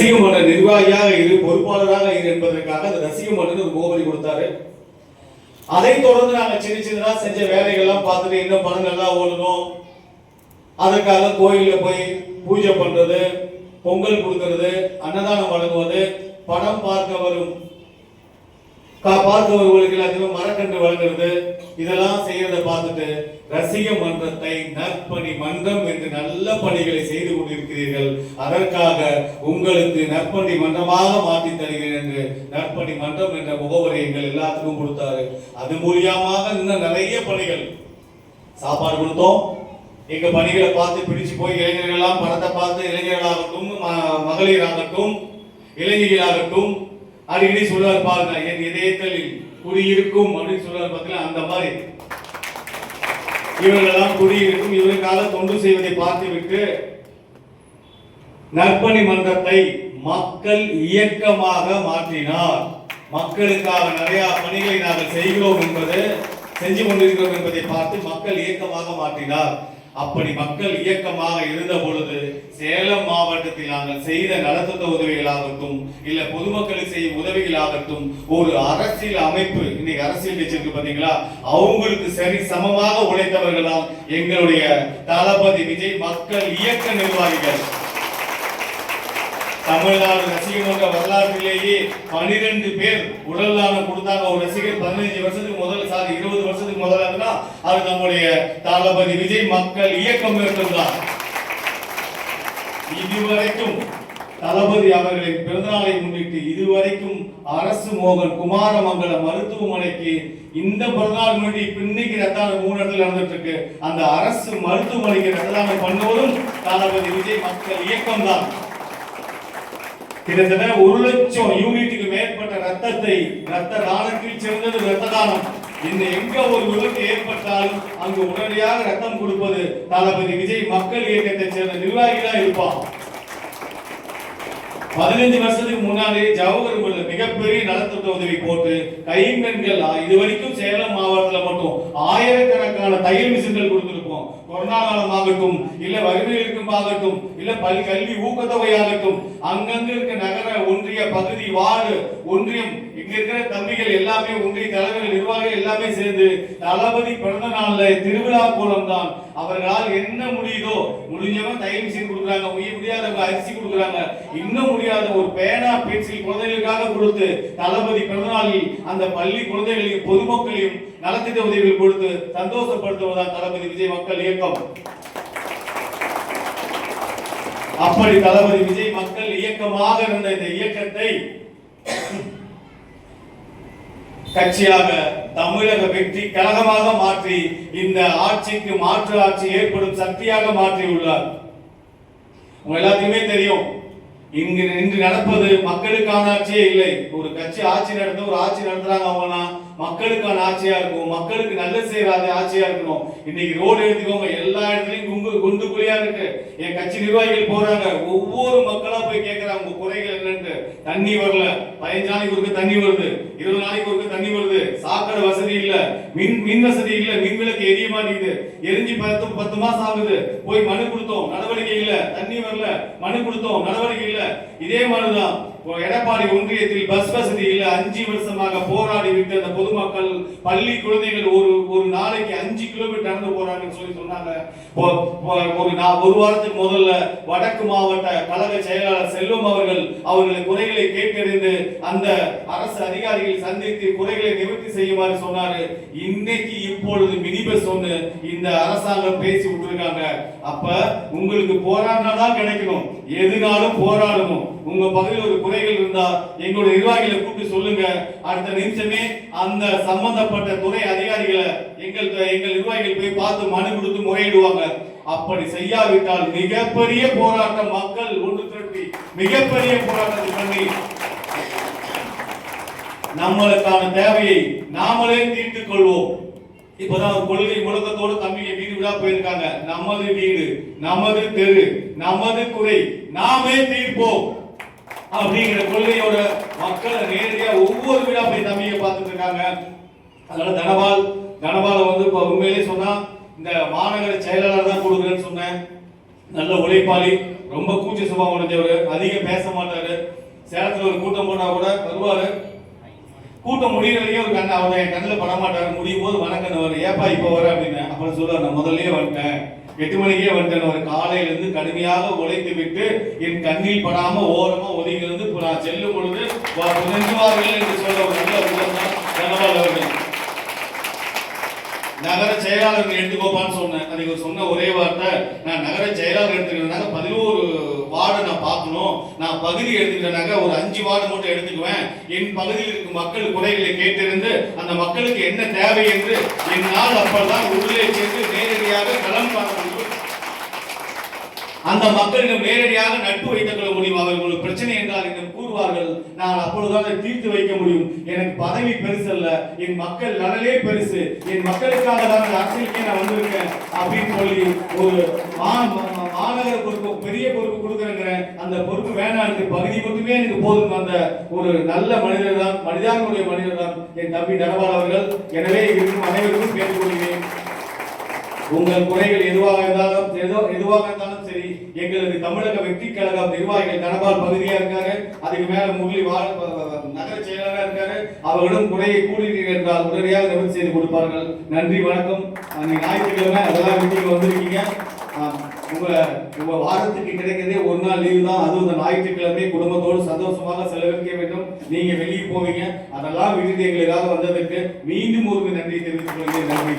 ரசிக மன்ற நிர்வாகியாக இரு பொறுப்பாளராக இரு என்பதற்காக அந்த ரசிக மன்றன் ஒரு முகவரி கொடுத்தாரு. அதை தொடர்ந்து நாங்க சின்ன சின்னதா செஞ்ச வேலைகள்லாம் பார்த்துட்டு இன்னும் படங்கள்லாம் ஓடணும். அதற்காக கோயிலில் போய் பூஜை பண்றது பொங்கல் கொடுக்கறது அன்னதானம் வழங்குவது படம் பார்க்க வரும் கா- பார்க்க மரக்கன்று வழங்குறது. இதெல்லாம் செய்யறத பார்த்துட்டு ரசிக மன்றத்தை நற்பணி மன்றம் என்று நல்ல பணிகளை செய்து கொண்டிருக்கிறீர்கள். அதற்காக உங்களுக்கு நற்பணி மன்றமாக மாற்றி தருகிறேன் என்று நற்பணி மன்றம் என்ற முகவரி எங்கள் எல்லாத்துக்கும் கொடுத்தாரு. அது மூலியமாக இன்னும் நிறைய பணிகள் சாப்பாடு கொடுத்தோம். எங்க பணிகளை பார்த்து பிடிச்சு போய் இளைஞர்கள் எல்லாம் படத்தை பார்த்து இளைஞர்களாகட்டும் ம- மகளிராகட்டும் இளைஞர்களாகட்டும் அடிக்கடி சொல்லுவார் பாருங்க என் இதயத்தில் குடியிருக்கும் அப்படின்னு சொல்லுவார் பார்த்தீங்கன்னா அந்த மாதிரி. இவர்களெல்லாம் குடியிருக்கும் இவருக்காக தொண்டு செய்வதை பார்த்துவிட்டு நற்பணி மன்றத்தை மக்கள் இயக்கமாக மாற்றினார். மக்களுக்காக நிறைய பணிகளை நாங்கள் செய்கிறோம் என்பது செஞ்சு கொண்டிருக்கிறோம் என்பதை பார்த்து மக்கள் இயக்கமாக மாற்றினார். அப்படி மக்கள் இயக்கமாக இருந்த பொழுது சேலம் மாவட்டத்தில் நாங்கள் செய்த நலத்திட்ட உதவிகளாகட்டும் இல்ல பொதுமக்களுக்கு செய்யும் உதவிகளாகட்டும் ஒரு அரசியல் அமைப்பு இன்னைக்கு அரசியல் கட்சி இருக்கு பாத்தீங்களா? அவங்களுக்கு சரி சமமாக உழைத்தவர்கள் தான் எங்களுடைய தளபதி விஜய் மக்கள் இயக்க நிர்வாகிகள். தமிழ்நாடு ரசிகர் மன்ற வரலாற்றிலேயே பனிரெண்டு பேர் உடல் தானம் கொடுத்தாங்க. ஒரு ரசிகர் பதினஞ்சு வருஷத்துக்கு முதல் சாரி இருபது வருஷத்துக்கு முதலாகனா இருந்தா அது நம்முடைய தளபதி விஜய் மக்கள் இயக்கம் மேற்கொண்டார் இதுவரைக்கும் தளபதி அவர்களின் பிறந்தநாளை முன்னிட்டு இதுவரைக்கும் அரசு மோகன் குமாரமங்கல மருத்துவமனைக்கு இந்த பிறந்தநாள் முன்னாடி இப்ப இன்னைக்கு ரத்தானம் மூணு இடத்துல நடந்துட்டு இருக்கு அந்த அரசு மருத்துவமனைக்கு ரத்ததானம் பண்ணுவதும் தளபதி விஜய் மக்கள் இயக்கம் தான் கிட்டத்தட்ட ஒரு லட்சம் யூனிட்டுக்கு மேற்பட்ட ரத்தத்தை ரத்த தானத்தில் சிறந்தது ரத்த தானம் இந்த எங்க ஒரு விபத்து ஏற்பட்டாலும் அங்கு உடனடியாக ரத்தம் கொடுப்பது தளபதி விஜய் மக்கள் இயக்கத்தை சேர்ந்த நிர்வாகிகளா இருப்பான் பதினைஞ்சு வருஷத்துக்கு முன்னாடி உள்ள மிகப்பெரிய நலத்திட்ட உதவி போட்டு கைங்கண்கள் இது வரைக்கும் சேலம் மாவட்டத்தில் மட்டும் ஆயிரக்கணக்கான தையல் மிஷின்கள் கொடுத்துருப்போம். கொரோனா காலம் ஆகட்டும் இல்ல வறுமையிற்கும் ஆகட்டும் இல்ல பள்ளி கல்வி ஊக்கத்தொகை ஆகட்டும் அங்கங்க இருக்க நகர ஒன்றிய பகுதி வார்டு ஒன்றியம் இங்க இருக்கிற தம்பிகள் எல்லாமே ஒன்றிய தலைவர்கள் நிர்வாகிகள் எல்லாமே சேர்ந்து தளபதி பிறந்த நாள்ல திருவிழா கோலம் தான் அவர்களால் என்ன முடியுதோ முடிஞ்சவங்க தையல் செய்து கொடுக்குறாங்க. முடிய முடியாதவங்க அரிசி கொடுக்குறாங்க. இன்னும் முடியாத ஒரு பேனா பென்சில் குழந்தைகளுக்காக கொடுத்து தளபதி பிறந்தநாளில் அந்த பள்ளி குழந்தைகளையும் பொதுமக்களையும் நலத்திட்ட உதவிகள் கொடுத்து சந்தோஷப்படுத்துவதுதான் தளபதி விஜய் மக்கள் இயக்கம் அப்படி தளபதி விஜய் மக்கள் இயக்கமாக இருந்த இந்த இயக்கத்தை கட்சியாக தமிழக வெற்றி கழகமாக மாற்றி இந்த ஆட்சிக்கு மாற்று ஆட்சி ஏற்படும் சக்தியாக மாற்றியுள்ளார். உங்க எல்லாத்தையுமே தெரியும். இங்கு இன்று நடப்பது மக்களுக்கான ஆட்சியே இல்லை. ஒரு கட்சி ஆட்சி நடந்து ஒரு ஆட்சி நடத்துறாங்க அவங்கன்னா மக்களுக்கான ஆட்சியா இருக்கும். மக்களுக்கு நல்லது செய்யறாத ஆட்சியா இருக்கணும். இன்னைக்கு ரோடு எடுத்துக்கோங்க எல்லா இடத்துலயும் குண்டு குண்டு குழியா இருக்கு. என் கட்சி நிர்வாகிகள் போறாங்க. ஒவ்வொரு மக்களா போய் கேட்கறாங்க உங்க குறைகள் என்னன்னு. தண்ணி வரல. பதினஞ்சு நாளைக்கு ஒருக்க தண்ணி வருது. இருபது நாளைக்கு ஒருக்க தண்ணி வருது. சாக்கடை வசதி இல்ல. மின் மின் வசதி இல்ல. மின் விளக்கு எரிய மாட்டேங்குது. எரிஞ்சு பத்து பத்து மாசம் ஆகுது. போய் மனு கொடுத்தோம். நடவடிக்கை இல்ல. தண்ணி வரல. மனு கொடுத்தோம். நடவடிக்கை இல்ல. இதே மாதிரிதான். எடப்பாடி ஒன்றியத்தில் பஸ் வசதி இல்லை அஞ்சு வருஷமாக போராடி விட்டு அந்த பொதுமக்கள் பள்ளி குழந்தைகள் ஒரு ஒரு நாளைக்கு அஞ்சு கிலோமீட்டர் நடந்து போறாங்கன்னு சொல்லி சொன்னாங்க. ஒரு நா- ஒரு வாரத்துக்கு முதல்ல வடக்கு மாவட்ட கழக செயலாளர் செல்வம் அவர்கள் அவர்களை குறைகளை கேட்டறிந்து அந்த அரசு அதிகாரிகள் சந்தித்து குறைகளை நிவர்த்தி செய்யுமாறு சொன்னாரு. இன்னைக்கு இப்பொழுது மினி பஸ் ஒன்று இந்த அரசாங்கம் பேசி விட்டுருக்காங்க. அப்ப உங்களுக்கு போராடினாதான் கிடைக்கணும். எதுனாலும் போராடணும். உங்க பகுதியில் ஒரு குறைகள் இருந்தா எங்களுடைய நிர்வாகிகளை கூப்பிட்டு சொல்லுங்க. அடுத்த நிமிஷமே அந்த சம்பந்தப்பட்ட துறை அதிகாரிகளை எங்கள் எங்கள் நிர்வாகிகள் போய் பார்த்து மனு கொடுத்து முறையிடுவாங்க. அப்படி செய்யாவிட்டால் மிகப்பெரிய போராட்டம் மக்கள் ஒன்று திரட்டி மிகப்பெரிய போராட்டத்தை பண்ணி நம்மளுக்கான தேவையை நாமளே தீர்த்துக் கொள்வோம். இப்பதான் கொள்கை முழக்கத்தோடு தம்பிங்க வீடு வீடா போயிருக்காங்க. நமது வீடு நமது தெரு நமது குறை நாமே தீர்ப்போம். அப்படிங்கிற கொள்கையோட மக்களை நேரடியா ஒவ்வொரு வீடா போய் தம்பியை பார்த்துட்டு இருக்காங்க. அதனால தனபால் தனபால வந்து இப்ப உண்மையிலே சொன்னா இந்த மாநகர செயலாளர் தான் கொடுக்குறேன்னு சொன்னேன். நல்ல உழைப்பாளி ரொம்ப கூச்ச சுபாவம் உடைஞ்சவர் அதிகம் பேச மாட்டாரு. சேலத்துல ஒரு கூட்டம் போனால் கூட வருவாரு. கூட்டம் முடியலையே ஒரு கண்ணு அவர் என் கண்ணில் பட மாட்டாரு முடியும் போது வணக்கம் ஏப்பா இப்போ வர? அப்படின்னு. அப்புறம் சொல்லுவார் நான் முதல்லயே வந்துட்டேன். எட்டு மணிக்கே வந்துட்டேன். ஒரு காலையிலிருந்து கடுமையாக உழைத்து விட்டு என் கண்ணில் படாம ஓரமா ஒதுங்கி இருந்து நான் செல்லும் பொழுது நெஞ்சுவார்கள் என்று சொல்ல ஒரு நல்ல உள்ளம் தான் தனபால் அவர்கள். நகர செயலாளர் எடுத்துக்கோப்பான்னு சொன்னேன். அதுக்கு சொன்ன ஒரே வார்த்தை. நான் நகர செயலாளர் எடுத்துக்கிறதுனால பதினோரு வார்டை நான் பார்க்கணும். நான் பகுதி எடுத்துக்கிறேனாக்க ஒரு அஞ்சு வார்டு மட்டும் எடுத்துக்குவேன். என் பகுதியில் இருக்கும் மக்கள் குறைகளை கேட்டிருந்து அந்த மக்களுக்கு என்ன தேவை என்று என்னால் அப்பதான் உள்ளே சென்று நேரடியாக களம் பார்க்க முடியும் அந்த மக்களிடம் நேரடியாக நட்பு வைத்துக் கொள்ள முடியும். அவர்களுக்கு பிரச்சனை என்றால் என்னிடம் கூறுவார்கள்? நான் அப்பொழுதுதான் தீர்த்து வைக்க முடியும். எனக்கு பதவி பெருசல்ல என் மக்கள் நலனே பெருசு. என் மக்களுக்காக தான் அரசியலுக்கே நான் வந்திருக்கேன் அப்படின்னு சொல்லி ஒரு மா- மாநகர பொறுப்பு பெரிய பொறுப்பு கொடுக்குறேங்கிற அந்த பொறுப்பு வேணாம். எனக்கு பகுதி மட்டுமே எனக்கு போதும். அந்த ஒரு நல்ல மனிதர் தான் மனிதானுடைய மனிதர் தான் என் தம்பி தனபால் அவர்கள். எனவே இருக்கும் அனைவருக்கும் கேட்டுக்கொள்கிறேன் உங்கள் குறைகள் எதுவாக இருந்தாலும் எதோ எதுவாக இருந்தாலும் சரி எங்களது தமிழக வெற்றி கழகம் நிர்வாகிகள் தனபால் பகுதியா இருக்காரு அதுக்கு மேல முரளி நகர செயலாளராக இருக்காரு. அவர்களிடம் குறையை கூறினீர்கள் என்றால் உடனடியாக நிவர்த்தி செய்து கொடுப்பார்கள். நன்றி வணக்கம். அன்னைக்கு ஞாயிற்றுக்கிழமை அதெல்லாம் வீட்டுக்கு வந்திருக்கீங்க. உங்க உங்க வாரத்துக்கு கிடைக்கிறதே ஒரு நாள் லீவு தான். அதுவும் இந்த ஞாயிற்றுக்கிழமை குடும்பத்தோடு சந்தோஷமாக செலவழிக்க வேண்டும். நீங்க வெளியே போவீங்க. அதெல்லாம் விட்டுட்டு எங்களுக்காக வந்ததற்கு மீண்டும் ஒரு நன்றி தெரிவித்துக் கொள்கிறேன். நன்றி.